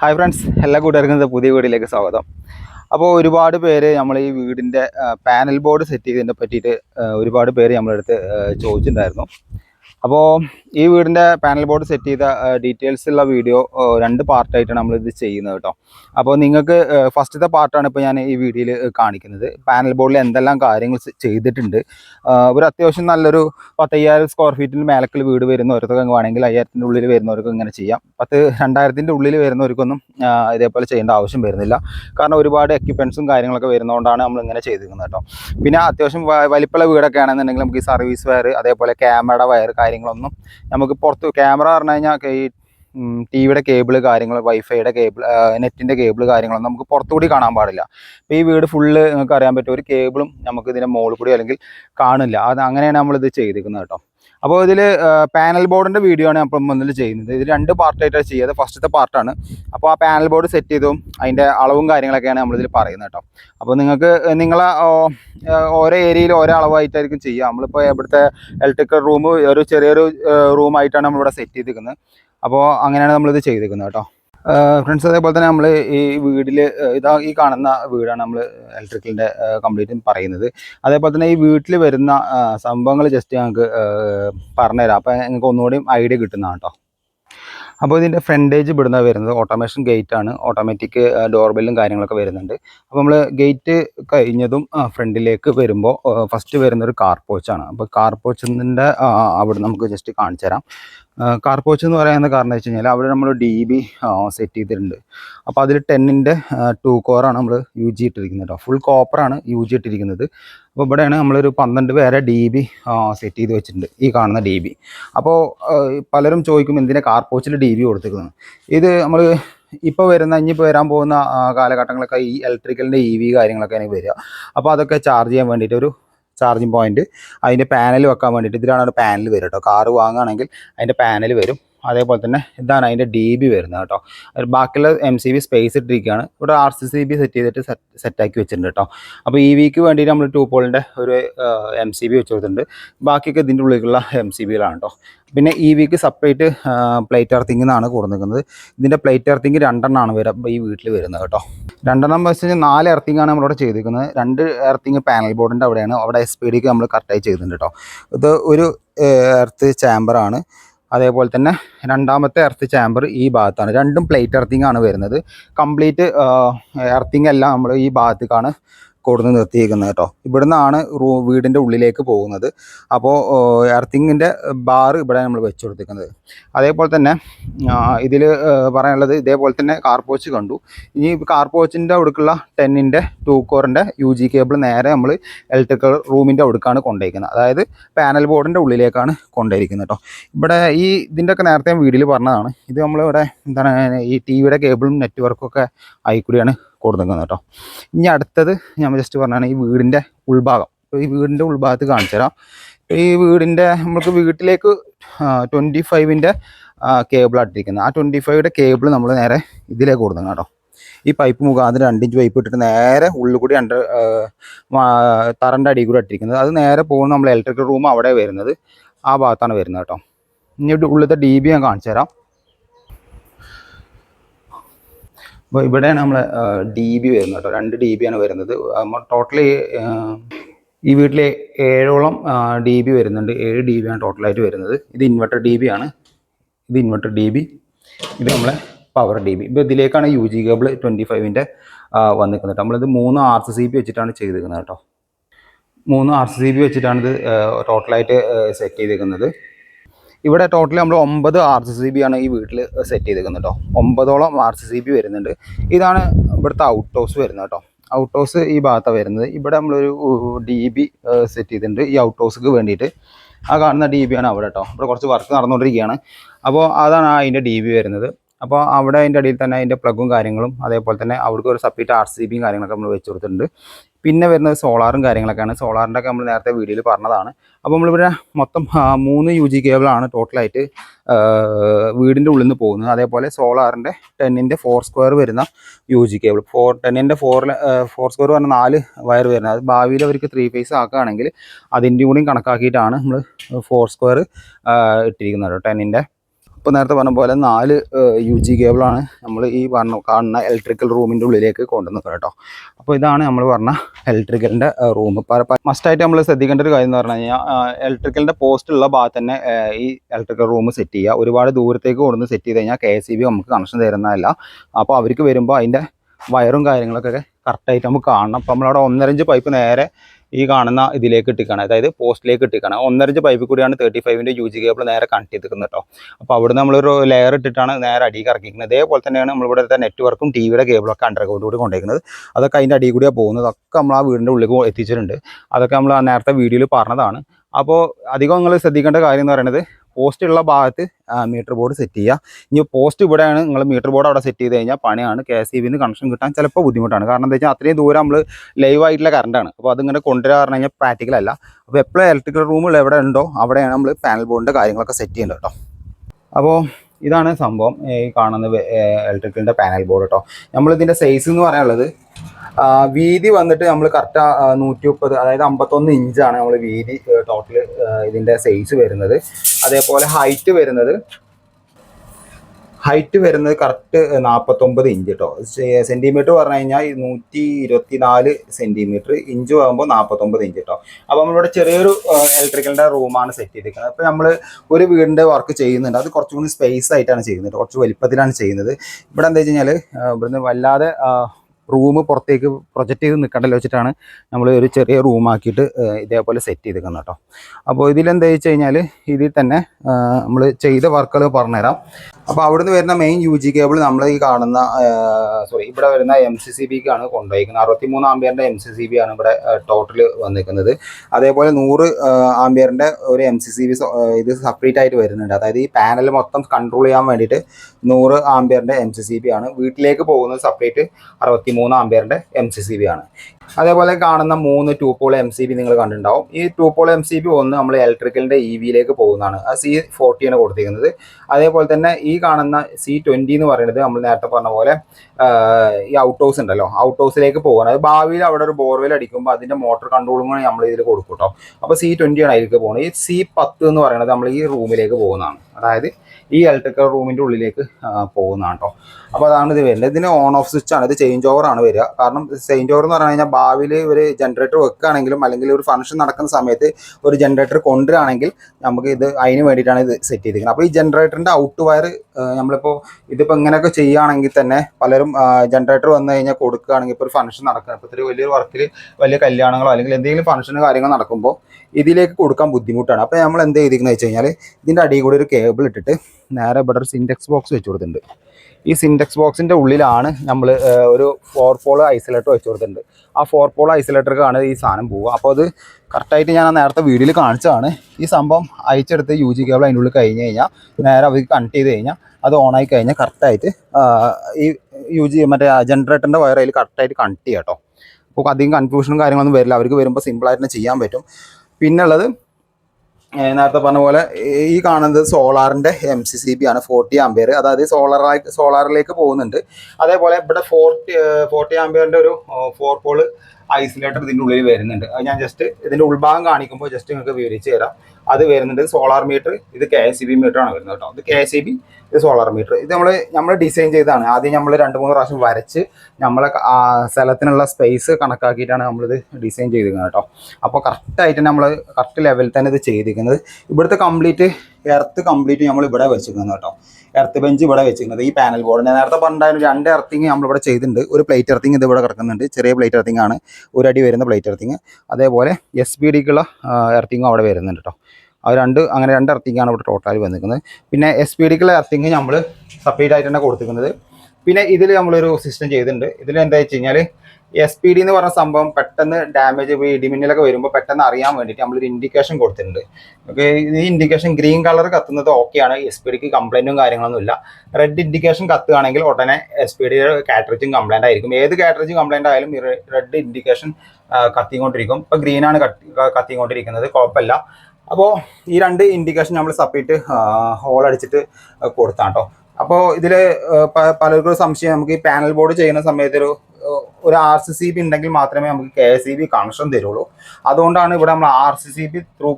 Hi friends എല്ലാ കൂട്ടുകാർക്കും പുതിയ വീഡിയോയിലേക്ക് സ്വാഗതം. അപ്പോൾ ഒരുപാട് പേര് നമ്മൾ ഈ വീടിന്റെ പാനൽ ബോർഡ് സെറ്റ് ചെയ്തതിനെ പറ്റിയിട്ട് ഒരുപാട് പേര് നമ്മളെടുത്ത് ചോദിച്ചിട്ടുണ്ടായിരുന്നു. അപ്പോൾ ഈ വീടിന്റെ പാനൽ ബോർഡ് സെറ്റ് ചെയ്ത ഡീറ്റെയിൽസ് ഉള്ള വീഡിയോ രണ്ട് പാർട്ടായിട്ടാണ് നമ്മളിത് ചെയ്യുന്നത് കേട്ടോ. അപ്പോൾ നിങ്ങൾക്ക് ഫസ്റ്റത്തെ പാർട്ടാണ് ഇപ്പോൾ ഞാൻ ഈ വീഡിയോയിൽ കാണിക്കുന്നത്. പാനൽ ബോർഡിൽ എന്തെല്ലാം കാര്യങ്ങൾ ചെയ്തിട്ടുണ്ട്. ഒരു അത്യാവശ്യം നല്ലൊരു പത്തയ്യായിരം സ്ക്വയർ ഫീറ്റിന് മേലക്കിൽ വീട് വരുന്നവർക്കൊക്കെ വേണമെങ്കിൽ അയ്യായിരത്തിന്റെ ഉള്ളിൽ വരുന്നവർക്ക് ഇങ്ങനെ ചെയ്യാം. പത്ത് രണ്ടായിരത്തിന്റെ ഉള്ളിൽ വരുന്നവർക്കൊന്നും ഇതേപോലെ ചെയ്യേണ്ട ആവശ്യം വരുന്നില്ല. കാരണം ഒരുപാട് എക്യുപ്മെൻസും കാര്യങ്ങളൊക്കെ വരുന്നതുകൊണ്ടാണ് നമ്മൾ ഇങ്ങനെ ചെയ്തിരിക്കുന്നത് കേട്ടോ. പിന്നെ അത്യാവശ്യം വലിപ്പുള്ള വീടൊക്കെ ആണെന്നുണ്ടെങ്കിൽ നമുക്ക് ഈ സർവീസ് വയർ അതേപോലെ ക്യാമറയുടെ വയർ കാര്യങ്ങളൊന്നും നമുക്ക് പുറത്ത് ക്യാമറ പറഞ്ഞു കഴിഞ്ഞാൽ ഈ ടി വിയുടെ കേബിൾ കാര്യങ്ങൾ വൈഫൈയുടെ കേബിൾ നെറ്റിന്റെ കേബിൾ കാര്യങ്ങളൊന്നും നമുക്ക് പുറത്തുകൂടി കാണാൻ പാടില്ല. ഇപ്പോൾ ഈ വീട് ഫുള്ള് നിങ്ങൾക്ക് അറിയാൻ പറ്റും ഒരു കേബിളും നമുക്ക് ഇതിന്റെ മുകളിൽ കൂടി അല്ലെങ്കിൽ കാണില്ല. അത് അങ്ങനെയാണ് നമ്മളിത് ചെയ്തിരിക്കുന്നത് കേട്ടോ. അപ്പോൾ ഇതിൽ പാനൽ ബോർഡിന്റെ വീഡിയോ ആണ് അപ്പം മുന്നിൽ ചെയ്യുന്നത്. ഇത് രണ്ട് പാർട്ടായിട്ടാണ് ചെയ്യുന്നത് ഫസ്റ്റത്തെ പാർട്ടാണ് അപ്പോൾ ആ പാനൽ ബോർഡ് സെറ്റ് ചെയ്തും അതിന്റെ അളവും കാര്യങ്ങളൊക്കെയാണ് നമ്മളിതിൽ പറയുന്നത് കേട്ടോ. അപ്പോൾ നിങ്ങൾക്ക് നിങ്ങളെ ഓരോ ഏരിയയിൽ ഓരോ അളവായിട്ടായിരിക്കും ചെയ്യുക. നമ്മളിപ്പോൾ ഇവിടുത്തെ ഇലക്ട്രിക്കൽ റൂം ഒരു ചെറിയൊരു റൂമായിട്ടാണ് നമ്മളിവിടെ സെറ്റ് ചെയ്തിരിക്കുന്നത്. അപ്പോൾ അങ്ങനെയാണ് നമ്മളിത് ചെയ്തേക്കുന്നത് കേട്ടോ. ഫ്രണ്ട്സ് അതേപോലെ തന്നെ നമ്മൾ ഈ വീട്ടിൽ ഇതാ ഈ കാണുന്ന വീടാണ് നമ്മൾ ഇലക്ട്രിക്കലിന്റെ കംപ്ലീറ്റ് പറയുന്നത്. അതേപോലെ തന്നെ ഈ വീട്ടിൽ വരുന്ന സംഭവങ്ങൾ ജസ്റ്റ് ഞങ്ങൾക്ക് പറഞ്ഞുതരാം. അപ്പോൾ നിങ്ങൾക്ക് ഒന്നുകൂടി ഐഡിയ കിട്ടുന്നതാണ് കേട്ടോ. അപ്പോൾ ഇതിന്റെ ഫ്രണ്ടേജ് ഇവിടുന്ന് വരുന്നത്. ഓട്ടോമേഷൻ ഗേറ്റ് ആണ്. ഓട്ടോമാറ്റിക് ഡോർബെല്ലും കാര്യങ്ങളൊക്കെ വരുന്നുണ്ട്. അപ്പോൾ നമ്മൾ ഗേറ്റ് കഴിഞ്ഞതും ഫ്രണ്ടിലേക്ക് വരുമ്പോൾ ഫസ്റ്റ് വരുന്നൊരു കാർ പോച്ചാണ് അപ്പോൾ കാർ പോച്ചിന്റെ അവിടെ നമുക്ക് ജസ്റ്റ് കാണിച്ചു തരാം കാർ പോച്ച് എന്ന് പറയുന്ന കാരണം വെച്ച് കഴിഞ്ഞാൽ അവിടെ നമ്മൾ ഡി ബി സെറ്റ് ചെയ്തിട്ടുണ്ട്. അപ്പോൾ അതിൽ ടെന്നിന്റെ ടു കോറാണ് നമ്മൾ യു ജി ഇട്ടിരിക്കുന്നത് കേട്ടോ ഫുൾ കോപ്പറാണ് യു ജി ഇട്ടിരിക്കുന്നത്. അപ്പോൾ ഇവിടെയാണ് നമ്മളൊരു പന്ത്രണ്ട് പേരെ ഡി ബി സെറ്റ് ചെയ്ത് വെച്ചിട്ടുണ്ട് ഈ കാണുന്ന ഡി ബി അപ്പോൾ പലരും ചോദിക്കും എന്തിനാ കാർ പോച്ചിൽ ഡി ബി കൊടുത്തിരിക്കുന്നത്? ഇത് നമ്മൾ ഇപ്പോൾ വരുന്ന ഇനിയിപ്പോൾ വരാൻ പോകുന്ന കാലഘട്ടങ്ങളൊക്കെ ഈ ഇലക്ട്രിക്കലിന്റെ ഇ വി കാര്യങ്ങളൊക്കെ എനിക്ക് വരിക. അപ്പോൾ അതൊക്കെ ചാർജ് ചെയ്യാൻ വേണ്ടിയിട്ട് ഒരു ചാർജിങ് പോയിന്റ് അതിന്റെ പാനൽ വെക്കാൻ വേണ്ടിയിട്ട് ഇതിലാണ് പാനൽ വരും കേട്ടോ കാറ് വാങ്ങുകയാണെങ്കിൽ അതിന്റെ പാനൽ വരും. അതേപോലെ തന്നെ ഇതാണ് അതിന്റെ ഡി ബി വരുന്നത് കേട്ടോ. ബാക്കിയുള്ള എം സി ബി സ്പേസ് ഇട്ടിരിക്കുകയാണ്. ഇവിടെ R C C B set ചെയ്തിട്ട് സെറ്റാക്കി വെച്ചിട്ടുണ്ട് കേട്ടോ. അപ്പോൾ ഈ വിക്ക് വേണ്ടിയിട്ട് നമ്മൾ ടൂ പോളിന്റെ ഒരു എം സി ബി വെച്ച് കൊടുത്തിട്ടുണ്ട് ബാക്കിയൊക്കെ ഇതിന്റെ ഉള്ളിലുള്ള എം സി ബികളാണ് കേട്ടോ. പിന്നെ ഈ വീക്ക് സെപ്പറേറ്റ് പ്ലേറ്റ് അർത്തിങ് എന്നാണ് കൊടുത്തിരിക്കുന്നത് ഇതിന്റെ പ്ലേറ്റ് അർത്തിങ് രണ്ടെണ്ണമാണ് വര ഈ വീട്ടിൽ വരുന്നത് കേട്ടോ. രണ്ടെണ്ണം വെച്ച് കഴിഞ്ഞാൽ നാല് എർത്തിങ് ആണ് നമ്മളിവിടെ ചെയ്തിരിക്കുന്നത്. രണ്ട് എർത്തിങ് പാനൽ ബോർഡിന്റെ അവിടെയാണ്. അവിടെ എസ് പി ഡിക്ക് നമ്മൾ കറക്റ്റായി ചെയ്തിട്ടുണ്ട് കേട്ടോ. ഇത് ഒരു എർത്ത് ചാമ്പറാണ് അതേപോലെ തന്നെ രണ്ടാമത്തെ എർത്ത് ചാമ്പർ ഈ ഭാഗത്താണ്. രണ്ടും പ്ലേറ്റ് എർത്തിങ് ആണ് വരുന്നത്. കംപ്ലീറ്റ് എർത്തിങ് എല്ലാം നമ്മൾ ഈ ഭാഗത്തേക്കാണ് കൊടുന്ന് നിർത്തിയിരിക്കുന്നത് കേട്ടോ. ഇവിടുന്നാണ് റൂ വീടിന്റെ ഉള്ളിലേക്ക് പോകുന്നത്. അപ്പോൾ എർത്തിങ്ങിന്റെ ബാർ ഇവിടെ നമ്മൾ വെച്ച് കൊടുത്തിരിക്കുന്നത് അതേപോലെ തന്നെ ഇതിൽ പറയാനുള്ളത് ഇതേപോലെ തന്നെ കാർപോച്ച് കണ്ടു. ഇനി കാർപോച്ചിന്റെ അവിടേക്കുള്ള ടെന്നിന്റെ ടൂ കോറിന്റെ യു ജി കേബിൾ നേരെ നമ്മൾ ഇലക്ട്രിക്കൽ റൂമിന്റെ അവിടേക്കാണ് കൊണ്ടുപോയിരിക്കുന്നത് അതായത് പാനൽ ബോർഡിന്റെ ഉള്ളിലേക്കാണ് കൊണ്ടുപോയിരിക്കുന്നത് കേട്ടോ. ഇവിടെ ഈ ഇതിന്റെ ഒക്കെ നേരത്തെ വീഡിയോയിൽ പറഞ്ഞതാണ്. ഇത് നമ്മളിവിടെ എന്താണ് ഈ ടി വിയുടെ കേബിളും നെറ്റ്വർക്കും ഒക്കെ ആയിക്കൂടിയാണ് കൊടുക്കുന്നത് കേട്ടോ. ഇനി അടുത്തത് ഞാൻ ജസ്റ്റ് പറഞ്ഞാണ് ഈ വീടിന്റെ ഉൾഭാഗം. ഈ വീടിന്റെ ഉൾഭാഗത്ത് കാണിച്ചു തരാം. ഈ വീടിന്റെ നമുക്ക് വീട്ടിലേക്ക് ട്വന്റി ഫൈവിന്റെ കേബിളാണ് ഇട്ടിരിക്കുന്നത് ആ ട്വന്റി ഫൈവിന്റെ കേബിൾ നമ്മൾ നേരെ ഇതിലേക്ക് കൊടുക്കണം കേട്ടോ. ഈ പൈപ്പ് മുഖാന്തരം രണ്ടിഞ്ച് പൈപ്പ് ഇട്ടിട്ട് നേരെ ഉള്ളിൽ കൂടി രണ്ട് തറന്റെ അടിയിൽ കൂടി ഇട്ടിരിക്കുന്നത് അത് നേരെ പോകുന്ന നമ്മൾ ഇലക്ട്രിക്കൽ റൂം അവിടെ വരുന്നത്. ആ ഭാഗത്താണ് വരുന്നത് കേട്ടോ. ഇനി ഉള്ളിലത്തെ ഡി ബി ഞാൻ കാണിച്ചു തരാം. അപ്പോൾ ഇവിടെയാണ് നമ്മൾ ഡി ബി വരുന്നത് കേട്ടോ. രണ്ട് ഡി ആണ് വരുന്നത്. ടോട്ടലി ഈ വീട്ടിൽ ഏഴോളം ഡി ബി വരുന്നുണ്ട്. ഏഴ് ഡി ആണ് ടോട്ടലായിട്ട് വരുന്നത്. ഇത് ഇൻവെർട്ടർ ഡി ബി ആണ്. ഇത് ഇൻവെർട്ടർ ഡി ബി ഇത് നമ്മളെ പവർ ഡി ബി ഇപ്പോൾ ഇതിലേക്കാണ് യു ജി കേബിൾ ട്വന്റി ഫൈവിന്റെ വന്നിരിക്കുന്നത് നമ്മളിത് മൂന്ന് ആർ സി ബി വെച്ചിട്ടാണ് ചെയ്തിരിക്കുന്നത് കേട്ടോ. മൂന്ന് ആർ സി ബി വെച്ചിട്ടാണ് ഇത് ടോട്ടലായിട്ട് സെറ്റ് ചെയ്തിരിക്കുന്നത്. ഇവിടെ ടോട്ടലി നമ്മൾ ഒമ്പത് ആർ സി സി ബി ആണ് ഈ വീട്ടിൽ സെറ്റ് ചെയ്തേക്കുന്നത് കേട്ടോ ഒമ്പതോളം ആർ സി സി ബി വരുന്നുണ്ട്. ഇതാണ് ഇവിടുത്തെ ഔട്ട് ഹൗസ് വരുന്നത് കേട്ടോ ഔട്ട് ഹൗസ് ഈ ഭാഗത്താണ് വരുന്നത്. ഇവിടെ നമ്മളൊരു ഡി ബി സെറ്റ് ചെയ്തിട്ടുണ്ട്. ഈ ഔട്ട് ഹൗസിക്ക് വേണ്ടിയിട്ട്. ആ കാണുന്ന ഡി ബി ആണ് അവിടെ കേട്ടോ ഇവിടെ കുറച്ച് വർക്ക് നടന്നുകൊണ്ടിരിക്കുകയാണ്. അപ്പോൾ അതാണ് അതിന്റെ ഡി ബി വരുന്നത്. അപ്പോൾ അവിടെ അതിന്റെ അടിയിൽ തന്നെ അതിന്റെ പ്ലഗും കാര്യങ്ങളും അതേപോലെ തന്നെ അവിടേക്ക് ഒരു സപ്പറേറ്റ് ആർ സി ബിയും കാര്യങ്ങളൊക്കെ നമ്മൾ വെച്ച് കൊടുത്തിട്ടുണ്ട്. പിന്നെ വരുന്നത് സോളാറും കാര്യങ്ങളൊക്കെയാണ്. സോളാറിന്റെ ഒക്കെ നമ്മൾ നേരത്തെ വീഡിയോയിൽ പറഞ്ഞതാണ്. അപ്പോൾ നമ്മളിവിടെ മൊത്തം മൂന്ന് യു ജി കേബിളാണ് ടോട്ടലായിട്ട് വീടിന്റെ ഉള്ളിൽ നിന്ന് പോകുന്നത്. അതേപോലെ സോളാറിന്റെ ടെന്നിന്റെ ഫോർ സ്ക്വയർ വരുന്ന യു ജി കേബിൾ ഫോർ ടെന്നിന്റെ ഫോർ ഫോർ സ്ക്വയർ പറഞ്ഞ നാല് വയർ വരുന്നത്. അത് ഭാവിയിൽ അവർക്ക് ത്രീ ഫേസ് ആക്കുകയാണെങ്കിൽ അതിന്റെ കൂടിയും കണക്കാക്കിയിട്ടാണ് നമ്മൾ ഫോർ സ്ക്വയർ ഇട്ടിരിക്കുന്നത്. ടെന്നിന്റെ ഇപ്പോൾ നേരത്തെ പറഞ്ഞ പോലെ നാല് യു ജി കേബിളാണ് നമ്മൾ ഈ പറഞ്ഞ കാണുന്ന ഇലക്ട്രിക്കൽ റൂമിന്റെ ഉള്ളിലേക്ക് കൊണ്ടുവന്നത് കേട്ടോ. അപ്പോൾ ഇതാണ് നമ്മൾ പറഞ്ഞ ഇലക്ട്രിക്കലിന്റെ റൂം മസ്റ്റായിട്ട് നമ്മൾ ശ്രദ്ധിക്കേണ്ട ഒരു കാര്യം എന്ന് പറഞ്ഞു കഴിഞ്ഞാൽ ഇലക്ട്രിക്കലിന്റെ പോസ്റ്റ് ഉള്ള ഭാഗത്ത് തന്നെ ഈ ഇലക്ട്രിക്കൽ റൂം സെറ്റ് ചെയ്യുക. ഒരുപാട് ദൂരത്തേക്ക് കൊണ്ടുവന്ന് സെറ്റ് ചെയ്ത് കഴിഞ്ഞാൽ കെ എസ് നമുക്ക് കണക്ഷൻ തരുന്നതല്ല. അപ്പോൾ അവർക്ക് വരുമ്പോൾ അതിന്റെ വയറും കാര്യങ്ങളൊക്കെ കറക്റ്റായിട്ട് നമുക്ക് കാണണം. അപ്പോൾ നമ്മളവിടെ ഒന്നരഞ്ച് പൈപ്പ് നേരെ ഈ കാണുന്ന ഇതിലേക്ക് ഇട്ടിക്കണം അതായത് പോസ്റ്റിലേക്ക് ഇട്ടിക്കണം ഒന്നരഞ്ച് പൈപ്പ് കൂടിയാണ് തേർട്ടി ഫൈവിന്റെ യു ജി കേബിൾ നേരെ കണക്ട് ചെയ്തിരിക്കുന്നത് കേട്ടോ അപ്പോൾ അവിടെ നമ്മളൊരു ലെയർ ഇട്ടിട്ടാണ് നേരെ അടിയിൽ ഇറക്കിക്കുന്നത് ഇതേപോലെ തന്നെയാണ് നമ്മളിവിടുത്തെ നെറ്റ്വർക്കും ടി വിയുടെ കേബിളൊക്കെ അണ്ടർഗ്രൗണ്ട് കൂടി കൊണ്ടിരിക്കുന്നത് അതൊക്കെ അതിന്റെ അടിയിൽ കൂടിയാണ് പോകുന്നത്. അതൊക്കെ നമ്മൾ ആ വീടിന്റെ ഉള്ളിൽ എത്തിച്ചിട്ടുണ്ട്. അതൊക്കെ നമ്മൾ നേരത്തെ വീഡിയോയിൽ പറഞ്ഞതാണ്. അപ്പോൾ അധികം നിങ്ങൾ ശ്രദ്ധിക്കേണ്ട കാര്യം എന്ന് പറയുന്നത് പോസ്റ്റ് ഉള്ള ഭാഗത്ത് മീറ്റർ ബോർഡ് സെറ്റ് ചെയ്യുക. ഇനി പോസ്റ്റ് ഇവിടെയാണ് നിങ്ങൾ മീറ്റർ ബോർഡ് അവിടെ സെറ്റ് ചെയ്ത് കഴിഞ്ഞാൽ പണിയാണ്. കെ എസ് കണക്ഷൻ കിട്ടാൻ ചിലപ്പോൾ ബുദ്ധിമുട്ടാണ്. കാരണം എന്താ വെച്ചാൽ അത്രയും ദൂരം നമ്മൾ ലൈവ് ആയിട്ടുള്ള കറണ്ടാണ് അപ്പോൾ അതിങ്ങനെ കൊണ്ടുവരാൻ പറഞ്ഞു പ്രാക്ടിക്കൽ അല്ല. അപ്പോൾ എപ്പോഴും ഇലക്ട്രിക്കൽ റൂമുകൾ എവിടെ ഉണ്ടോ അവിടെയാണ് നമ്മൾ പാനൽ ബോർഡിന്റെ കാര്യങ്ങളൊക്കെ സെറ്റ് ചെയ്യേണ്ടത് കേട്ടോ. അപ്പോൾ ഇതാണ് സംഭവം. ഈ കാണുന്ന ഇലക്ട്രിക്കലിന്റെ പാനൽ ബോർഡ് കേട്ടോ. നമ്മളിതിന്റെ സൈസ് എന്ന് പറയാനുള്ളത് വീതി വന്നിട്ട് നമ്മൾ കറക്റ്റ് നൂറ്റി മുപ്പത് അതായത് അമ്പത്തൊന്ന് ഇഞ്ചാണ് നമ്മൾ വീതി ടോട്ടൽ ഇതിന്റെ സൈസ് വരുന്നത്. അതേപോലെ ഹൈറ്റ് വരുന്നത് ഹൈറ്റ് വരുന്നത് കറക്റ്റ് നാൽപ്പത്തൊമ്പത് ഇഞ്ച് കേട്ടോ സെന്റിമീറ്റർ പറഞ്ഞു കഴിഞ്ഞാൽ നൂറ്റി ഇരുപത്തി നാല് സെന്റിമീറ്റർ ഇഞ്ച് ആകുമ്പോൾ നാൽപ്പത്തൊമ്പത് ഇഞ്ച് കേട്ടോ അപ്പോൾ നമ്മളിവിടെ ചെറിയൊരു ഇലക്ട്രിക്കലിന്റെ റൂമാണ് സെറ്റ് ചെയ്തിരിക്കുന്നത്. അപ്പോൾ നമ്മൾ ഒരു വീടിന്റെ വർക്ക് ചെയ്യുന്നുണ്ട്. അത് കുറച്ചും കൂടി സ്പേസ് ആയിട്ടാണ് ചെയ്യുന്നത്. കുറച്ച് വലിപ്പത്തിലാണ് ചെയ്യുന്നത്. ഇവിടെ എന്താ വെച്ച് കഴിഞ്ഞാൽ ഇവിടുന്ന് വല്ലാതെ റൂം പുറത്തേക്ക് പ്രൊജക്റ്റ് ചെയ്ത് നിൽക്കണ്ടല്ലോ വെച്ചിട്ടാണ് നമ്മൾ ഒരു ചെറിയ റൂമാക്കിയിട്ട് ഇതേപോലെ സെറ്റ് ചെയ്തിരിക്കുന്നത് കേട്ടോ അപ്പോൾ ഇതിലെന്താ വെച്ച് കഴിഞ്ഞാൽ ഇതിൽ തന്നെ നമ്മൾ ചെയ്ത വർക്കുകൾ പറഞ്ഞുതരാം. അപ്പോൾ അവിടുന്ന് വരുന്ന മെയിൻ യു ജി കേബിൾ നമ്മൾ ഈ കാണുന്ന സോറി ഇവിടെ വരുന്ന എം സി സി ബിക്കാണ് കൊണ്ടുപോയിരിക്കുന്നത് അറുപത്തി മൂന്ന് ആംബിയറിന്റെ എം സി സി ബി ആണ് ഇവിടെ ടോട്ടൽ വന്നിരിക്കുന്നത്. അതേപോലെ നൂറ് ആംബിയറിന്റെ ഒരു എം സി സി ബി ഇത് സെപ്പറേറ്റ് ആയിട്ട് വരുന്നുണ്ട്. അതായത് ഈ പാനൽ മൊത്തം കൺട്രോൾ ചെയ്യാൻ വേണ്ടിയിട്ട് നൂറ് ആംബിയറിന്റെ എം സി സി ബി ആണ്. വീട്ടിലേക്ക് പോകുന്നത് സെപ്പറേറ്റ് അറുപത്തി മൂന്ന് ആംബിയറിന്റെ എം സി സി ബി ആണ്. അതേപോലെ കാണുന്ന മൂന്ന് two pole M C B നിങ്ങൾ കണ്ടിട്ടുണ്ടാവും. ഈ two pole M C B ഒന്ന് നമ്മൾ ഇലക്ട്രിക്കലിന്റെ ഇ വിയിലേക്ക് പോകുന്നതാണ്. ആ സി ഫോർട്ടിയാണ് കൊടുത്തിരിക്കുന്നത്. അതേപോലെ തന്നെ ഈ കാണുന്ന സി ട്വന്റി എന്ന് പറയുന്നത് നമ്മൾ നേരത്തെ പറഞ്ഞ പോലെ ഈ ഔട്ട് ഹൗസ് ഉണ്ടല്ലോ. ഔട്ട് ഹൗസിലേക്ക് പോകുകയാണ് അത് ഭാവിയിൽ അവിടെ ഒരു ബോർവെൽ അടിക്കുമ്പോൾ അതിന്റെ മോട്ടോർ കൺട്രോളും കൂടി നമ്മൾ ഇതിൽ കൊടുക്കും കേട്ടോ. അപ്പോൾ സി ട്വന്റി ആണ് അതിലേക്ക് പോകുന്നത്. ഈ സി പത്ത് എന്ന് പറയുന്നത് നമ്മൾ ഈ റൂമിലേക്ക് പോകുന്നതാണ്. അതായത് ഈ ഇലക്ട്രിക്കൽ റൂമിന്റെ ഉള്ളിലേക്ക് പോകുന്നതാണ് കേട്ടോ. അപ്പോൾ അതാണ് ഇത് വരുന്നത്. ഇതിന് ഓൺ ഓഫ് സ്വിച്ച് ആണ്. ഇത് ചേഞ്ച് ഓവർ ആണ് വരിക. കാരണം ചേഞ്ച് ഓവർ എന്ന് പറഞ്ഞു കഴിഞ്ഞാൽ ഭാവിയിൽ ഒരു ജനറേറ്റർ വെക്കുകയാണെങ്കിലും അല്ലെങ്കിൽ ഒരു ഫംഗ്ഷൻ നടക്കുന്ന സമയത്ത് ഒരു ജനറേറ്റർ കൊണ്ടുവരാണെങ്കിൽ നമുക്ക് ഇത് അതിന് വേണ്ടിയിട്ടാണ് ഇത് സെറ്റ് ചെയ്തിരിക്കുന്നത്. അപ്പോൾ ഈ ജനറേറ്ററിന്റെ ഔട്ട് വയർ നമ്മളിപ്പോൾ ഇതിപ്പോൾ ഇങ്ങനെയൊക്കെ ചെയ്യുകയാണെങ്കിൽ തന്നെ പലരും ജനറേറ്റർ വന്നു കഴിഞ്ഞാൽ കൊടുക്കുകയാണെങ്കിൽ ഇപ്പോൾ ഒരു ഫംഗ്ഷൻ നടക്കുക ഇപ്പോൾ ഇത്തിരി വലിയൊരു വർക്കിൽ വലിയ കല്യാണങ്ങളോ അല്ലെങ്കിൽ എന്തെങ്കിലും ഫംഗ്ഷനോ കാര്യങ്ങൾ നടക്കുമ്പോൾ ഇതിലേക്ക് കൊടുക്കാൻ ബുദ്ധിമുട്ടാണ്. അപ്പോൾ നമ്മൾ എന്ത് ചെയ്തിരിക്കുന്നത് വെച്ച് കഴിഞ്ഞാൽ ഇതിന്റെ അടിയിൽ കൂടി ഒരു കേബിൾ ഇട്ടിട്ട് നേരെ ഇവിടെ ഒരു സിൻഡെക്സ് ബോക്സ് വെച്ച് കൊടുത്തിട്ടുണ്ട്. ഈ സിൻഡെക്സ് ബോക്സിന്റെ ഉള്ളിലാണ് നമ്മൾ ഒരു ഫോർ പോൾ ഐസൊലേറ്റർ വെച്ച് കൊടുത്തിട്ടുണ്ട്. ആ ഫോർ പോൾ ഐസൊലേറ്റർക്കാണ് ഈ സാധനം പോവുക. അപ്പോൾ അത് കറക്റ്റായിട്ട് ഞാൻ നേരത്തെ വീഡിയോയിൽ കാണിച്ചതാണ്. ഈ സംഭവം അയച്ചെടുത്ത് യു ജി കേബിൾ അതിന്റെ ഉള്ളിൽ കഴിഞ്ഞ് കഴിഞ്ഞാൽ നേരെ അവർക്ക് കണക്ട് ചെയ്ത് കഴിഞ്ഞാൽ അത് ഓണായി കഴിഞ്ഞാൽ കറക്റ്റായിട്ട് ഈ യു ജി മറ്റേ ജനറേറ്ററിന്റെ വയർ അതിൽ കറക്റ്റായിട്ട് കണക്ട് ചെയ്യാം കേട്ടോ. അപ്പോൾ അധികം കൺഫ്യൂഷനും കാര്യങ്ങളൊന്നും വരില്ല. അവർക്ക് വരുമ്പോൾ സിമ്പിളായിട്ട് ചെയ്യാൻ പറ്റും. പിന്നുള്ളത് നേരത്തെ പറഞ്ഞ പോലെ ഈ കാണുന്നത് സോളാറിന്റെ എം സി സി ബി ആണ് ഫോർട്ടി ആംബിയർ അതായത് സോളറായി സോളാറിലേക്ക് പോകുന്നുണ്ട്. അതേപോലെ ഇവിടെ ഫോർട്ടി ഫോർട്ടി ആംബിയറിന്റെ ഒരു ഫോർ പോൾ ഐസൊലേറ്റർ ഇതിന്റെ ഉള്ളിൽ വരുന്നുണ്ട്. അത് ഞാൻ ജസ്റ്റ് ഇതിന്റെ ഉൾഭാഗം കാണിക്കുമ്പോൾ ജസ്റ്റ് നിങ്ങൾക്ക് വിവരിച്ച് തരാം. അത് വരുന്നുണ്ട്. സോളാർ മീറ്റർ ഇത് K S C B meter ആണ് വരുന്നത് കേട്ടോ. ഇത് കെ എസ് സി ബി ഇത് സോളാർ മീറ്റർ ഇത് നമ്മൾ നമ്മൾ ഡിസൈൻ ചെയ്തതാണ്. ആദ്യം നമ്മൾ രണ്ട് മൂന്ന് പ്രാവശ്യം വരച്ച് നമ്മളെ സ്ഥലത്തിനുള്ള സ്പേസ് കണക്കാക്കിയിട്ടാണ് നമ്മളിത് ഡിസൈൻ ചെയ്തിരിക്കുന്നത് കേട്ടോ. അപ്പോൾ കറക്റ്റായിട്ട് നമ്മൾ കറക്റ്റ് ലെവലിൽ തന്നെ ഇത് ചെയ്തിരിക്കുന്നത്. ഇവിടുത്തെ കംപ്ലീറ്റ് എർത്ത് കംപ്ലീറ്റ് നമ്മൾ ഇവിടെ വെച്ചിരിക്കുന്നത് കേട്ടോ. എർത്ത് ബെഞ്ച് ഇവിടെ വെച്ചിരിക്കുന്നത്. ഈ പാനൽ ബോർഡിന് നേരത്തെ പറഞ്ഞാലും രണ്ട് എർത്തിങ് നമ്മളിവിടെ ചെയ്തിട്ടുണ്ട്. ഒരു പ്ലേറ്റ് എർത്തിങ് ഇത് ഇവിടെ കിടക്കുന്നുണ്ട്. ചെറിയ പ്ലേറ്റ് എർത്തിങ് ആണ്. ഒരു അടി വരുന്ന പ്ലേറ്റ് എർത്തിങ് അതേപോലെ എസ് ബി ഡിക്കുള്ള എർത്തിങ്ങും അവിടെ വരുന്നുണ്ട് കേട്ടോ. അത് രണ്ട് അങ്ങനെ രണ്ട് എർത്തിങ്ങാണ് ഇവിടെ ടോട്ടൽ വന്നിരിക്കുന്നത്. പിന്നെ എസ് പി ഡിക്കുള്ള എർത്തിങ് നമ്മൾ സെപ്പറേറ്റ് ആയിട്ട് തന്നെ കൊടുത്തിരിക്കുന്നത്. പിന്നെ ഇതിൽ നമ്മളൊരു സിസ്റ്റം ചെയ്തിട്ടുണ്ട്. ഇതിൽ എന്താ വെച്ച് കഴിഞ്ഞാൽ എസ് പി ഡി എന്ന് പറഞ്ഞ സംഭവം പെട്ടെന്ന് ഡാമേജ് ഇപ്പോൾ ഇടിമിന്നലൊക്കെ വരുമ്പോൾ പെട്ടെന്ന് അറിയാൻ വേണ്ടിയിട്ട് നമ്മളൊരു ഇൻഡിക്കേഷൻ കൊടുത്തിട്ടുണ്ട്. ഓക്കെ ഈ ഇൻഡിക്കേഷൻ ഗ്രീൻ കളർ കത്തുന്നത് ഓക്കെയാണ് എസ് പി ഡിക്ക് കംപ്ലൈന്റും കാര്യങ്ങളൊന്നും ഇല്ല. റെഡ് ഇൻഡിക്കേഷൻ കത്തുകയാണെങ്കിൽ ഉടനെ എസ് പി ഡിയുടെ കാറ്ററേജും കംപ്ലൈന്റ് ആയിരിക്കും. ഏത് കാറ്ററേജ് കംപ്ലൈന്റ് ആയാലും റെഡ് ഇൻഡിക്കേഷൻ കത്തിക്കൊണ്ടിരിക്കും. ഇപ്പോൾ ഗ്രീനാണ് കത്തി കത്തിക്കൊണ്ടിരിക്കുന്നത്. കുഴപ്പമില്ല. അപ്പോൾ ഈ രണ്ട് ഇൻഡിക്കേഷൻ നമ്മൾ സെപ്പറേറ്റ് ഹോൾ അടിച്ചിട്ട് കൊടുത്താട്ടോ. അപ്പോൾ ഇതിൽ പലർക്കും സംശയം. നമുക്ക് ഈ പാനൽ ബോർഡ് ചെയ്യുന്ന സമയത്ത് ഒരു ആർ സി സി ബി ഉണ്ടെങ്കിൽ മാത്രമേ നമുക്ക് K S C B connection തരുള്ളൂ. അതുകൊണ്ടാണ് ഇവിടെ നമ്മൾ R C C B through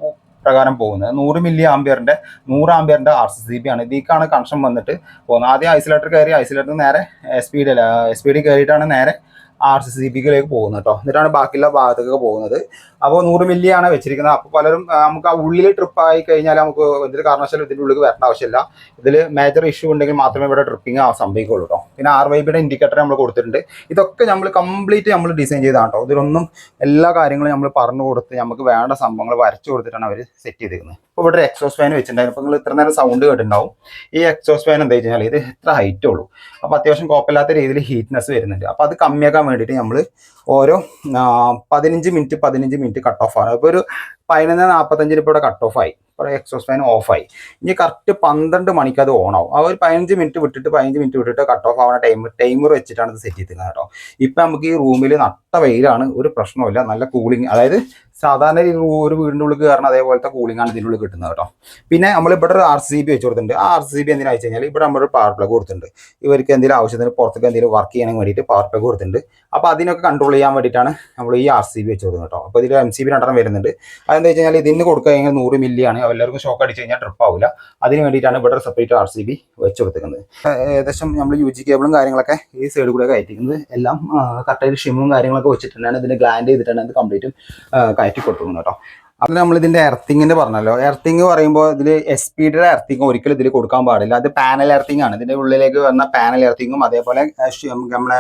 പ്രകാരം പോകുന്നത്. നൂറ് മില്ലി ആംബിയറിന്റെ നൂറ് ആംബിയറിന്റെ ആർ സി സി ബി ആണ്. ഇതിലേക്കാണ് കണക്ഷൻ വന്നിട്ട് പോകുന്നത്. ആദ്യം ഐസൊലേറ്റർ കയറി ഐസൊലേറ്റർ നേരെ S P S P D കയറിയിട്ടാണ് നേരെ ആർ സി സി ബിയിലേക്ക് പോകുന്നത് കേട്ടോ എന്നിട്ടാണ് ബാക്കിയുള്ള ഭാഗത്തേക്ക് പോകുന്നത്. അപ്പോൾ നൂറ് മില്ലി ആണ് വെച്ചിരിക്കുന്നത്. അപ്പോൾ പലരും നമുക്ക് ആ ഉള്ളിൽ ട്രിപ്പ് ആയി കഴിഞ്ഞാൽ നമുക്ക് എന്തൊരു കാരണവശാലും ഇതിന്റെ ഉള്ളിൽ വരേണ്ട ആവശ്യമില്ല. ഇതിൽ മേജർ ഇഷ്യൂ ഉണ്ടെങ്കിൽ മാത്രമേ ഇവിടെ ട്രിപ്പിംഗ് സംഭവിക്കുള്ളൂ കേട്ടോ പിന്നെ ആർ വൈ ബിയുടെ ഇൻഡിക്കേറ്റർ നമ്മൾ കൊടുത്തിട്ടുണ്ട്. ഇതൊക്കെ നമ്മൾ കംപ്ലീറ്റ് നമ്മൾ ഡിസൈൻ ചെയ്താണ് കേട്ടോ ഇതിലൊന്നും എല്ലാ കാര്യങ്ങളും നമ്മൾ പറഞ്ഞു കൊടുത്ത് നമുക്ക് വേണ്ട സംഭവങ്ങൾ വരച്ചു കൊടുത്തിട്ടാണ് അവർ സെറ്റ് ചെയ്തിരിക്കുന്നത് ഇപ്പോൾ ഇവിടെ ഒരു എക്സോസ് ഫാൻ വെച്ചിട്ടുണ്ടായിരുന്നു. അപ്പോൾ നിങ്ങൾ ഇത്ര നേരം സൗണ്ട് കേട്ടിട്ടുണ്ടാവും. ഈ എക്സോസ് ഫാൻ എന്താ വെച്ച് ഇത് എത്ര ഹൈറ്റ് ഉള്ളൂ. അപ്പോൾ അത്യാവശ്യം കുഴപ്പമില്ലാത്ത രീതിയിൽ ഹീറ്റ്നെസ് വരുന്നുണ്ട്. അപ്പോൾ അത് കമ്മിയാക്കാൻ വേണ്ടിയിട്ട് നമ്മൾ ഓരോ പതിനഞ്ച് മിനിറ്റ് പതിനഞ്ച് മിനിറ്റ് കട്ട് ഓഫ് ആണ്. അപ്പോൾ ഒരു പതിനൊന്ന് നാൽപ്പത്തഞ്ചിന് ഇപ്പോൾ ഇവിടെ കട്ട് ഓഫ് ആയി. ഇവിടെ എക്സോസ് ഫാൻ ഓഫ് ആയി. ഇനി കറക്റ്റ് പന്ത്രണ്ട് മണിക്ക് അത് ഓൺ ആവും. ആ ഒരു പതിനഞ്ച് മിനിറ്റ് വിട്ടിട്ട് പതിനഞ്ച് മിനിറ്റ് വിട്ടിട്ട് കട്ട് ഓഫ് ആവുന്ന ടൈം ടൈമർ വെച്ചിട്ടാണ് ഇത് സെറ്റ് ചെയ്തിരുന്നത് കേട്ടോ. ഇപ്പം നമുക്ക് ഈ റൂമിൽ നട്ട വെയിലാണ് ഒരു പ്രശ്നമില്ല നല്ല കൂളിംഗ് അതായത് സാധാരണ ഒരു വീടിന്റെ ഉള്ളിൽ കയറണം അതേപോലത്തെ കൂളിംഗ് ആണ് ഇതിന്റെ ഉള്ളിൽ കിട്ടുന്നത് കേട്ടോ. പിന്നെ നമ്മൾ ഇവിടെ ഒരു ആർ സി ബി വെച്ച് കൊടുത്തിട്ടുണ്ട്. ആ ആർ സി ബി എന്തിനാ വെച്ച് കഴിഞ്ഞാൽ ഇവിടെ നമ്മൾ പവർ പ്ലഗ് കൊടുത്തിട്ടുണ്ട്. ഇവർക്ക് എന്തെങ്കിലും ആവശ്യത്തിന് പുറത്തേക്ക് എന്തെങ്കിലും വർക്ക് ചെയ്യാൻ വേണ്ടിയിട്ട് പവർ പ്ലഗ് കൊടുത്തിട്ടുണ്ട്. അപ്പോൾ അതിനൊക്കെ കൺട്രോൾ ചെയ്യാൻ വേണ്ടിയിട്ടാണ് നമ്മൾ ഈ ആർ സി ബി വെച്ച് കൊടുക്കുന്നത് കേട്ടോ. അപ്പോൾ ഇതിൽ എം സി ബി രണ്ടെണ്ണം വരുന്നുണ്ട്. അതെന്താ വെച്ച് കഴിഞ്ഞാൽ ഇതിന് കൊടുക്കുക കഴിഞ്ഞാൽ നൂറ് മില്ലിയാണ് എല്ലാവർക്കും ഷോക്ക് അടിച്ച് കഴിഞ്ഞാൽ ട്രിപ്പ് ആവില്ല അതിന് വേണ്ടിയിട്ടാണ് ഇവിടെ സെപ്പറേറ്റ് ആർ സി ബി വെച്ച് കൊടുത്തിരിക്കുന്നത്. ഏകദേശം നമ്മൾ യു ജി കേബിളും കാര്യങ്ങളൊക്കെ ഈ സൈഡിൽ കൂടെ കയറ്റിക്കുന്നത് എല്ലാം കറക്റ്റായിട്ട് ഷിമും കാര്യങ്ങളൊക്കെ വെച്ചിട്ടുണ്ടാണ് ഇതിന് ഗ്ലാൻഡ് ചെയ്തിട്ടാണ് ഇത് കംപ്ലീറ്റും കയറ്റി കൊടുക്കുന്നു കേട്ടോ. അതിൽ നമ്മൾ ഇതിന്റെ എർത്തിങ്ങിന്റെ പറഞ്ഞല്ലോ. എർത്തിങ് പറയുമ്പോൾ ഇതിൽ എസ് പി ഡിയുടെ എർത്തിങ് ഒരിക്കലും ഇതിൽ കൊടുക്കാൻ പാടില്ല. അത് പാനൽ എർത്തിങ് ആണ്. ഇതിന്റെ ഉള്ളിലേക്ക് വന്ന പാനൽ എർത്തിങ്ങും അതേപോലെ നമ്മളെ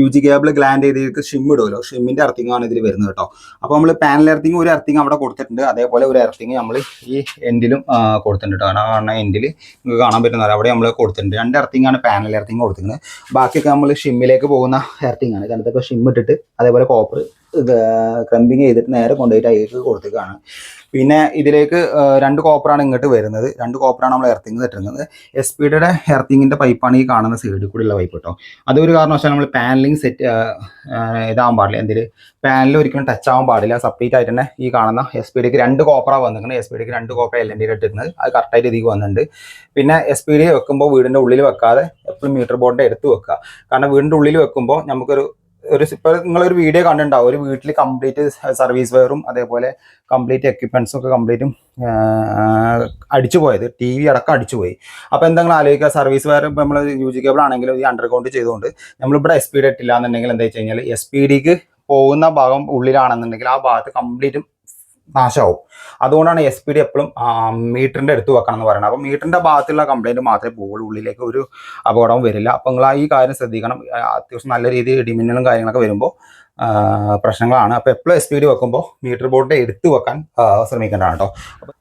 യു ജി കേബിൾ ഗ്ലാൻഡ് ചെയ്തിട്ട് ഷിം ഇടുമല്ലോ ഷിമ്മിന്റെ എർത്തിങ് ആണ് ഇതിൽ വരുന്നത് കേട്ടോ. അപ്പോൾ നമ്മൾ പാനൽ എർത്തിങ് ഒരു എർത്തിങ് അവിടെ കൊടുത്തിട്ടുണ്ട്. അതേപോലെ ഒരു എർത്തിങ് നമ്മൾ ഈ എൻഡിലും കൊടുത്തിട്ടുണ്ട് കേട്ടോ. കാരണം എൻഡിൽ നിങ്ങൾക്ക് കാണാൻ പറ്റുന്നത് അവിടെ നമ്മൾ കൊടുത്തിട്ടുണ്ട്. രണ്ട് എർത്തിങ് ആണ് പാനൽ എർത്തിങ് കൊടുത്തിരിക്കുന്നത്. ബാക്കിയൊക്കെ നമ്മൾ ഷിമ്മിലേക്ക് പോകുന്ന എർത്തിങ് ആണ്. ഇതിനകത്തൊക്കെ ഷിം ഇട്ടിട്ട് അതേപോലെ കോപ്പർ ക്രമ്പിങ് ചെയ്തിട്ട് നേരെ കൊണ്ടുപോയിട്ട് അതിലേക്ക് കൊടുത്തേക്കാണ്. പിന്നെ ഇതിലേക്ക് രണ്ട് കോപ്പറാണ് ഇങ്ങോട്ട് വരുന്നത്. രണ്ട് കോപ്പറാണ് നമ്മൾ എർത്തിങ് തട്ടുന്നത് എസ് പി ഡിയുടെ എർത്തിങ്ങിന്റെ പൈപ്പാണ് ഈ കാണുന്ന സൈഡിൽ കൂടിയുള്ള പൈപ്പ് കേട്ടോ അതൊരു കാരണവശാലും നമ്മൾ പാനലിങ് സെറ്റ് ഇതാവാൻ പാടില്ല. എന്തിൽ പാനൽ ഒരിക്കലും ടച്ച് ആവാൻ പാടില്ല. സെപ്പറേറ്റ് ആയിട്ട് തന്നെ ഈ കാണുന്ന എസ് പി ഡിക്ക് രണ്ട് കോപ്പറാണ് വന്നിരിക്കുന്നത്. എസ് പി ഡിക്ക് രണ്ട് കോപ്പറ എൽ എൻ ഡിയിൽ ഇട്ടിരുന്നത്. അത് കറക്റ്റായിട്ട് ഇതിലേക്ക് വന്നിട്ടുണ്ട്. പിന്നെ എസ് പി ഡി വെക്കുമ്പോൾ വീടിന്റെ ഉള്ളിൽ വെക്കാതെ എപ്പോഴും മീറ്റർ ബോർഡിന്റെ എടുത്ത് വെക്കുക. കാരണം വീടിന്റെ ഉള്ളിൽ വെക്കുമ്പോൾ നമുക്കൊരു ഒരു ഇപ്പോൾ നിങ്ങളൊരു വീഡിയോ കണ്ടിട്ടുണ്ടാവും. ഒരു വീട്ടിൽ കംപ്ലീറ്റ് സർവീസ് വെയറും അതേപോലെ കംപ്ലീറ്റ് എക്യുപ്മെന്റ്സും ഒക്കെ കംപ്ലീറ്റും അടിച്ചു പോയത്. ടി വി അടക്കം അടിച്ചു പോയി. അപ്പോൾ എന്തെങ്കിലും ആലോചിക്കുക? സർവീസ് വെയർ ഇപ്പോൾ നമ്മൾ യൂജിക്കബിൾ ആണെങ്കിലും ഈ അണ്ടർഗ്രൗണ്ട് ചെയ്തുകൊണ്ട് നമ്മളിവിടെ എസ് പി ഡി ഇട്ടില്ല എന്നുണ്ടെങ്കിൽ എന്താ വെച്ച് കഴിഞ്ഞാൽ എസ് പി ഡിക്ക് പോകുന്ന ഭാഗം ഉള്ളിലാണെന്നുണ്ടെങ്കിൽ ആ ഭാഗത്ത് കംപ്ലീറ്റും നാശമാവും. അതുകൊണ്ടാണ് എസ് പി ഡി എപ്പോഴും മീറ്ററിന്റെ അടുത്ത് വെക്കണം എന്ന് പറയുന്നത്. അപ്പോൾ മീറ്ററിന്റെ ഭാഗത്തുള്ള കംപ്ലൈന്റ് മാത്രമേ ബോൾ ഉള്ളിലേക്ക് ഒരു അപകടവും വരില്ല. അപ്പോൾ നിങ്ങൾ ആ ഈ കാര്യം ശ്രദ്ധിക്കണം. അത്യാവശ്യം നല്ല രീതിയിൽ ഇടിമിന്നലും കാര്യങ്ങളൊക്കെ വരുമ്പോൾ പ്രശ്നങ്ങളാണ്. അപ്പോൾ എപ്പോഴും എസ് പി ഡി വെക്കുമ്പോൾ മീറ്റർ ബോർഡിന്റെ എടുത്ത് വെക്കാൻ ശ്രമിക്കേണ്ടതാണ് കേട്ടോ.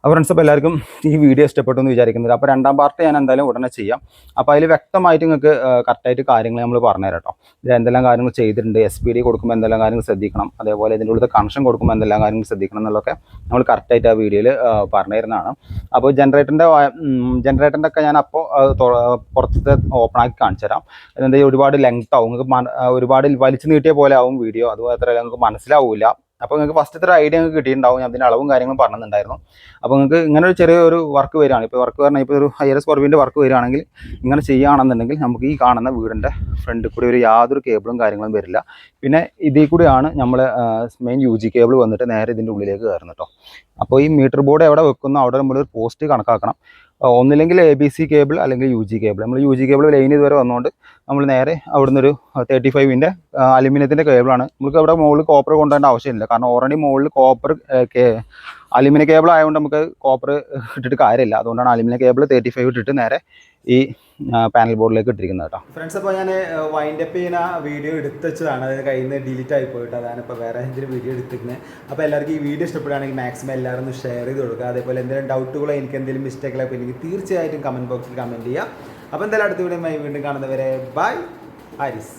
അപ്പോൾ ഫ്രണ്ട്സ് അപ്പോൾ എല്ലാവർക്കും ഈ വീഡിയോ ഇഷ്ടപ്പെട്ടു എന്ന് വിചാരിക്കുന്നത് അപ്പോൾ രണ്ടാം പാർട്ട് ഞാൻ എന്തായാലും ഉടനെ ചെയ്യാം. അപ്പോൾ അതിൽ വ്യക്തമായിട്ട് നിങ്ങൾക്ക് കറക്റ്റായിട്ട് കാര്യങ്ങൾ നമ്മൾ പറഞ്ഞുതരാം കേട്ടോ. ഇത് എന്തെല്ലാം കാര്യങ്ങൾ ചെയ്തിട്ടുണ്ട് എസ് പി ഡി കൊടുക്കുമ്പോൾ എന്തെല്ലാം കാര്യങ്ങൾ ശ്രദ്ധിക്കണം അതേപോലെ ഇതിന്റെ ഉള്ളിൽ കണക്ഷൻ കൊടുക്കുമ്പോൾ എന്തെല്ലാം കാര്യങ്ങൾ ശ്രദ്ധിക്കണം എന്നുള്ളതൊക്കെ നമ്മൾ കറക്റ്റായിട്ട് ആ വീഡിയോയിൽ പറഞ്ഞു തരുന്നതാണ് അപ്പോൾ ജനറേറ്ററിന്റെ ജനറേറ്ററിന്റെ ഒക്കെ ഞാൻ അപ്പോൾ പുറത്തത്തെ ഓപ്പൺ ആക്കി കാണിച്ചു തരാം എന്താ ഒരുപാട് ലെങ്ത് ആവും. നിങ്ങൾക്ക് ഒരുപാട് വലിച്ചു നീട്ടിയ പോലെ ആവും വീഡിയോ അതുപോലെ അത്ര നിങ്ങൾക്ക് മനസ്സിലാവില്ല അപ്പോൾ നിങ്ങൾക്ക് ഫസ്റ്റ് ഒരു ഐഡിയ നിങ്ങൾക്ക് കിട്ടിയിട്ടുണ്ടാവും. ഞാൻ അതിന്റെ അളവും കാര്യങ്ങളും പറഞ്ഞിട്ടുണ്ടായിരുന്നു. അപ്പോൾ നിങ്ങൾക്ക് ഇങ്ങനെ ഒരു ചെറിയൊരു വർക്ക് വരികയാണ് ഇപ്പോൾ വർക്ക് പറഞ്ഞാൽ ഇപ്പോൾ ഒരു ഹയർ സ്കോർവിന്റെ വർക്ക് വരികയാണെങ്കിൽ ഇങ്ങനെ ചെയ്യുകയാണെന്നുണ്ടെങ്കിൽ നമുക്ക് ഈ കാണുന്ന വീടിന്റെ ഫ്രണ്ടിൽ കൂടി ഒരു യാതൊരു കേബിളും കാര്യങ്ങളും വരില്ല. പിന്നെ ഇതിൽ കൂടിയാണ് നമ്മൾ മെയിൻ യു ജി കേബിൾ വന്നിട്ട് നേരെ ഇതിന്റെ ഉള്ളിലേക്ക് കയറുന്നത് കേട്ടോ അപ്പോൾ ഈ മീറ്റർ ബോർഡ് എവിടെ വെക്കുന്നോ അവിടെ നമ്മളൊരു പോസ്റ്റ് കണക്കാക്കണം. ഒന്നില്ലെങ്കിൽ എ ബി സി കേബിൾ അല്ലെങ്കിൽ യു ജി കേബിൾ നമ്മൾ യു ജി കേബിൾ ലൈൻ ഇതുവരെ വന്നുകൊണ്ട് നമ്മൾ നേരെ അവിടുന്ന് ഒരു തേർട്ടി ഫൈവിന്റെ അലുമിനിയത്തിന്റെ കേബിളാണ് നമുക്ക് അവിടെ മുകളിൽ കോപ്പർ കൊണ്ടുവരേണ്ട ആവശ്യമില്ല. കാരണം ഓൾറെഡി മുകളിൽ കോപ്പർ അലുമിനിയം കേബിൾ ആയതുകൊണ്ട് നമുക്ക് കോപ്പർ ഇട്ടിട്ട് കാര്യമില്ല. അതുകൊണ്ടാണ് അലുമിനിയം കേബിൾ തേർട്ടി ഫൈവ് ഇട്ടിട്ട് നേരെ ഈ പാനൽ ബോർഡിലേക്ക് ഇട്ടിരിക്കുന്നത് കേട്ടോ. ഫ്രണ്ട്സ് അപ്പോൾ ഞാൻ വൈൻഡ് അപ്പ് ചെയ്യുന്ന വീഡിയോ എടുത്ത് അതായത് കയ്യിൽ നിന്ന് ഡിലീറ്റ് ആയി പോയിട്ട് അതാണ് ഇപ്പോൾ വേറെ എന്തെങ്കിലും വീഡിയോ എടുത്തിരിക്കുന്നത് അപ്പോൾ എല്ലാവർക്കും ഈ വീഡിയോ ഇഷ്ടപ്പെടുകയാണെങ്കിൽ മാക്സിമം എല്ലാവരും ഒന്ന് ഷെയർ ചെയ്ത് കൊടുക്കുക. അതേപോലെ എന്തെങ്കിലും ഡൗട്ടുകളോ എനിക്ക് എന്തെങ്കിലും മിസ്റ്റേക്കുകളൊക്കെ എനിക്ക് തീർച്ചയായിട്ടും കമന്റ് ബോക്സിൽ കമന്റ് ചെയ്യുക അപ്പോൾ എന്തായാലും അടുത്ത വീഡിയോ വീണ്ടും കാണുന്നവരെ ബൈ ഹാരിസ്.